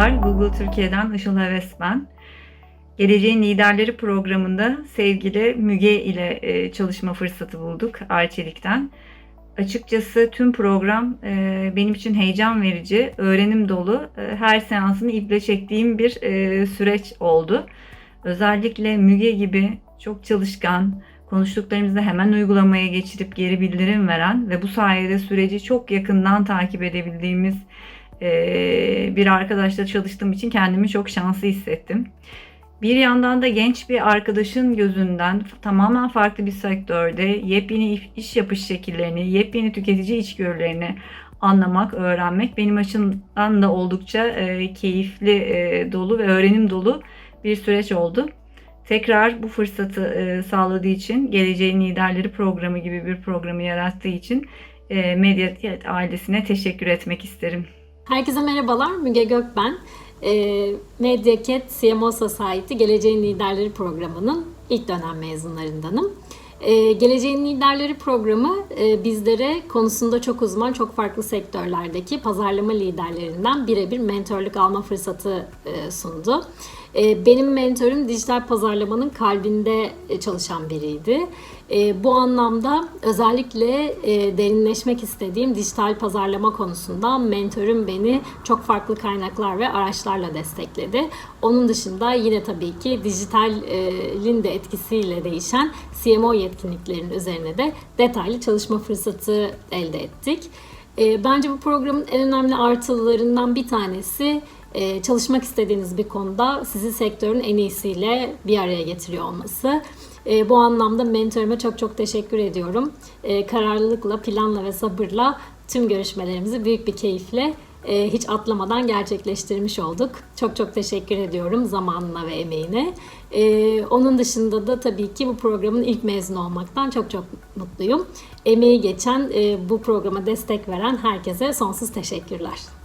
Merhabalar, Google Türkiye'den Işıl Heves ben. Geleceğin Liderleri programında sevgili Müge ile e, çalışma fırsatı bulduk Arçelik'ten. Açıkçası tüm program e, benim için heyecan verici, öğrenim dolu, e, her seansını iple çektiğim bir süreç oldu. Özellikle Müge gibi çok çalışkan, konuştuklarımızı hemen uygulamaya geçirip geri bildirim veren ve bu sayede süreci çok yakından takip edebildiğimiz bir arkadaşla çalıştığım için kendimi çok şanslı hissettim. Bir yandan da genç bir arkadaşın gözünden tamamen farklı bir sektörde yepyeni iş yapış şekillerini, yepyeni tüketici içgörülerini anlamak, öğrenmek benim açımdan da oldukça keyifli, dolu ve öğrenim dolu bir süreç oldu. Tekrar bu fırsatı sağladığı için, Geleceğin Liderleri programı gibi bir programı yarattığı için Medyat ailesine teşekkür etmek isterim. Herkese merhabalar, Müge Gök ben. E, Medyaket CMO Society Geleceğin Liderleri programının ilk dönem mezunlarındanım. E, Geleceğin Liderleri programı e, bizlere konusunda çok uzman, çok farklı sektörlerdeki pazarlama liderlerinden birebir mentorluk alma fırsatı e, sundu. E, benim mentorum dijital pazarlamanın kalbinde e, çalışan biriydi. E, bu anlamda özellikle e, derinleşmek istediğim dijital pazarlama konusunda mentorum beni çok farklı kaynaklar ve araçlarla destekledi. Onun dışında yine tabii ki dijitalin de etkisiyle değişen CMO yetkinliklerinin üzerine de detaylı çalışma fırsatı elde ettik. E, bence bu programın en önemli artılarından bir tanesi e, çalışmak istediğiniz bir konuda sizi sektörün en iyisiyle bir araya getiriyor olması. E, bu anlamda mentoruma çok çok teşekkür ediyorum. E, kararlılıkla, planla ve sabırla tüm görüşmelerimizi büyük bir keyifle hiç atlamadan gerçekleştirmiş olduk. Çok çok teşekkür ediyorum zamanına ve emeğine. Onun dışında da tabii ki bu programın ilk mezunu olmaktan çok çok mutluyum. Emeği geçen, bu programa destek veren herkese sonsuz teşekkürler.